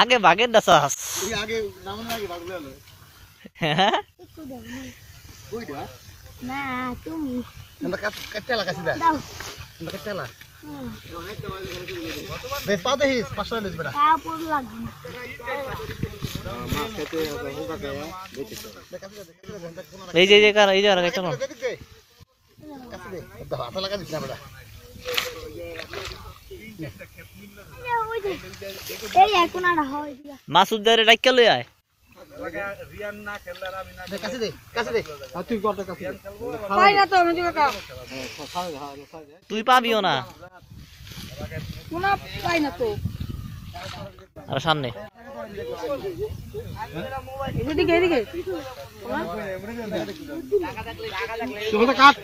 আগে বাগের দাসাস এই আগে নামানোর আগে ভাগলে হলো হ্যাঁ একটু দেবো না। ওইটা না তুমি আমরা কাটতে লাগাছি দা দাও আমরা কাটতে লাগা হুম, বেশ পা দেখিস পাঁচশো টাকা বেটা কাপড় লাগবে না। এই যে এই যে কার এই যে আর চলো হাতে লাগা দিস না বেটা এই ওই যে, এই এখন আর হয় দিয়া। মাসুদ দারে ডাইকা লই আয় দে, কাছে দে কাছে দে আর তুই করতে কাছে দে পাই না তো আমি দিকে তুই পাবিও না। কোনা পাই না তো। আর সামনে। এদিকে এদিকে। তুই কাট।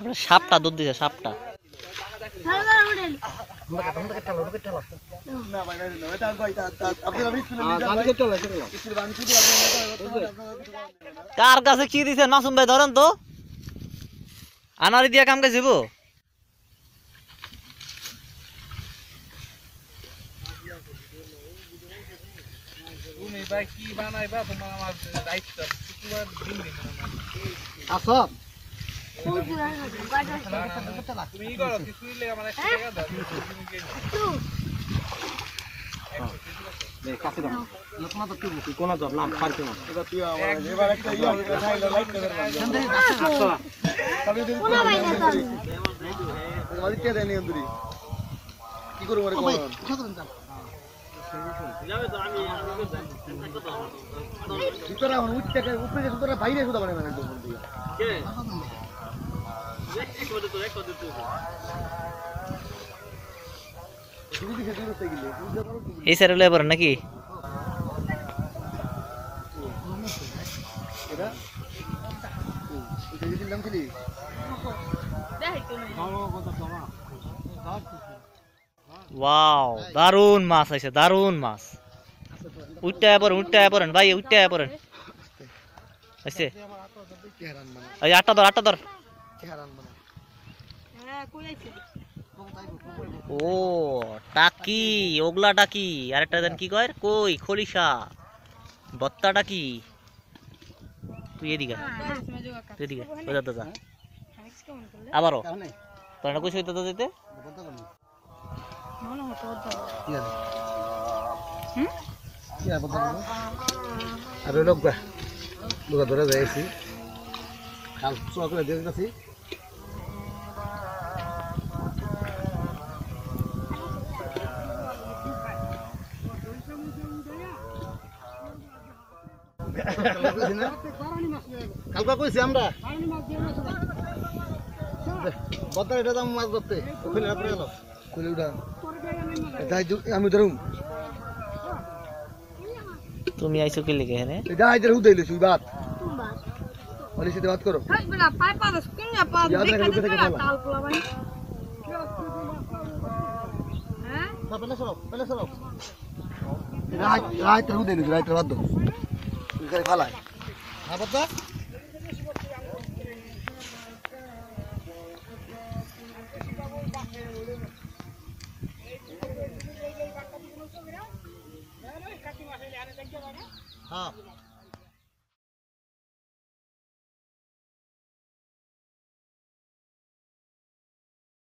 আপনার সাপটা দুধ দিছে সাপটা। করে কাছে কি দিছেন মাসুম ভাই ধরেন তো। আনারি দিয়া কাম কাজ যাব আসব ফুল পুরা গাটা লোকনা তো তুই কোন ধর নাম পারতে না এটা তুই আমার এবার একটা কে করব ভিতরে উপরে বাইরে শুধু মানে এই সাইডে লয়ে পড়েন নাকি এটা এটা যদি নাম ছিলি ওয়াও দারুন মাছ আছে দারুন মাছ উঠতে পড়েন উঠতে পড়েন ভাই উঠতে পড়েন আইছে কে হারান মানে এই আটটা ধর আটটা ধর ও, টাকি, ওগলা টাকি। আরেকটা দেন কি কয়? কই? খলিশা। বত্তা টাকি তুই এদিকে তুই এদিকে ওই দাদা আবারও। তোর না কইছ দাদা বলতে আর লোক ধরে যাইছি। কাল চোয়া করে দিয়ে দিতেছি কালকা কইছি আমরা বদ্দার এটা দাম মাছ ধরতে খুলে রাত্রে গেল খুলে উঠা এটা আমি ধরুম তুমি আইছো কি লিখে এখানে এটা হাইদের হুদাইলে সুই বাত তুমবা ওর সাথে বাত করো। হাই বড়া পাই পা দস কোন না পা দেখে দেখে। তাল পোলা ভাই হ্যাঁ? না পেলে সরো পেলে সরো এটা হাইদের হুদাইলে হাইদের বাদ দাও করে ফালাই। হ্যাঁ বদ্দা হ্যাঁ।